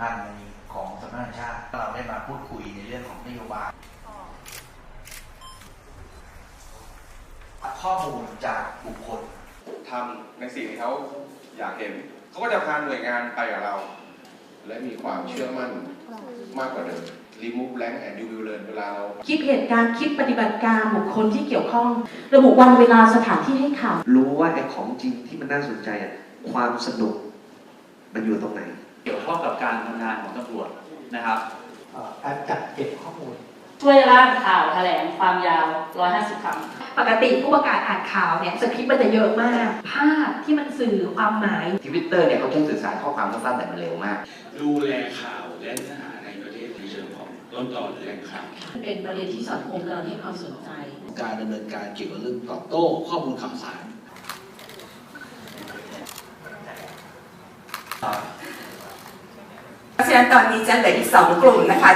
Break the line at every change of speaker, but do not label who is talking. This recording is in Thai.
พันธ์ในของสำนักงานชาติ เราได้มาพูดคุยในเรื่องของนโยบายข้อมูลจากบุคคล
ทำในสิ่งที่เขาอยากเห็น เขาก็จะพาหน่วยงานไปกับเรา และมีความเชื่อมั่นมากกว่าเดิม remove blank and you will learn เวลาเรา
คลิปเหตุการณ์คลิปปฏิบัติการบุคคลที่เกี่ยวข้อง ระบุวันเวลาสถานที่ให้ข่าว
รู้ว่าไอ้ของจริงที่มันน่าสนใจอะความสนุกมันอยู่ตรงไหน
เกี่ยวข้องกับการทำงานของตำรวจนะครับ
เอ่อการจัดเก็บข้อมูล
ช่วยร่างข่าวแถลงความยาว 150 คำ
ปกติผู้ประกาศอ่านข่าวเนี่ยสคริปต์มันจะเยอะมาก ภาพที่มันสื่อความหมาย
ทวิตเตอร์เนี่ยเขาต้องสื่อสารข้อความสั้นๆแต่มันเร็วมาก
ดูแลข่าวและเนื้อหาในประเทศในเชิงของต้นตอหรือแหล่งข่าว
เป็นประเด็นที่สังคมกำลังให้ความสนใจ
การดำเนินการเกี่ยวกับเรื่องตอบโต้ข้อมูลข่าวสาร
เพราะฉะนั้นตอนนี้จะเหลืออีกสองกลุ่มนะคะ